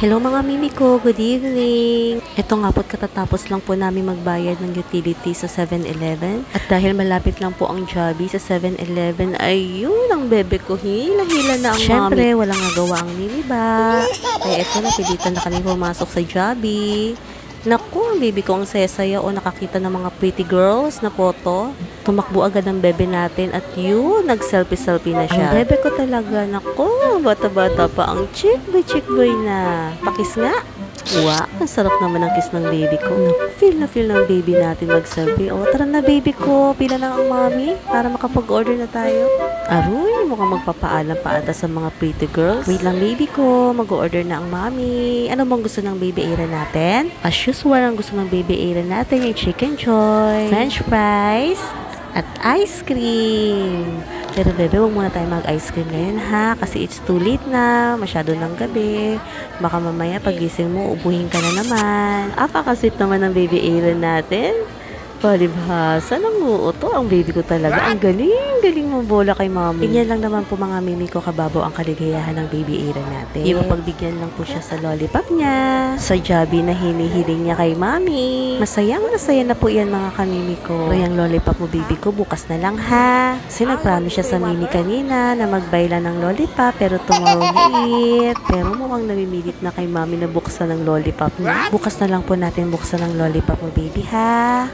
Hello mga mimi ko, good evening. Ito nga po katatapos lang po namin magbayad ng utility sa 7-Eleven. At dahil malapit lang po ang Jollibee sa 7-Eleven, ayun ang bebe ko, hila-hila na ang Siyempre, walang nagawa ang mimi ba? Kaya ito, napilitan na kami pumasok sa Jollibee. Naku, ang baby ko ang saya-saya o nakakita ng mga pretty girls na photo. Tumakbo agad ang bebe natin at yun, nag-selfie-selfie na siya. Ang bebe ko talaga, naku, bata-bata pa ang chick boy, chick boy na. Pakis nga. Wow, ang sarap naman ang kiss ng baby ko. Feel na feel ng baby natin mag-selfie. O, tara na baby ko, pila na ang mami para makapag-order na tayo. Aroy, mukhang magpapaalam pa ata sa mga pretty girls. Wait lang baby ko, mag-order na ang mami. Ano bang gusto ng baby Aira natin? As usual, ang gusto ng baby Aira natin yung chicken joy, french fries, at ice cream. Pero bebe, huwag muna tayo mag-ice cream ngayon ha. Kasi it's too late na. Masyado ng gabi. Baka mamaya pagising mo, ubuhin ka na naman. Apakasweet naman ng baby Aaron natin. Palibhasa ng uuto. Ang baby ko talaga. Ang galing, galing mo bola kay mami. Ganyan lang naman po mga mimi ko kababaw ang kaligayahan ng baby Aaron natin. Ba pagbigyan lang po siya sa lollipop niya. Sa jabi na hinihiling niya kay mami. Masayang masaya na po yan mga kamimi ko. O yung lollipop mo baby ko bukas na lang ha. Kasi nag-promise siya sa mimi kanina na magbayla ng lollipop pero tomorrow night. Pero mukhang namimilit na kay mami na buksan ng lollipop niya. Bukas na lang po natin buksan ng lollipop mo baby ha.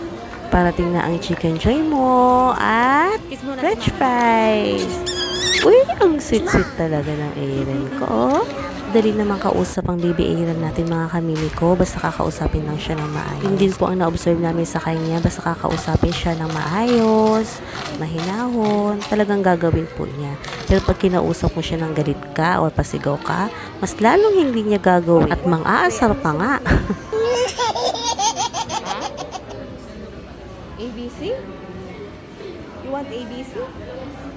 Parating na ang chicken joy mo at french fries. Uy, ang sweet-sweet talaga ng Aaron ko. Dali naman kausap ang baby Aaron natin mga kamimi ko. Basta kakausapin lang siya ng maayos. Yun din po ang na-observe namin sa kanya. Basta kakausapin siya ng maayos, mahinahon. Talagang gagawin po niya. Pero pag kinausap mo siya ng galit ka o pasigaw ka, mas lalong hindi niya gagawin. At mang-aasar pa nga. ABC? You want ABC?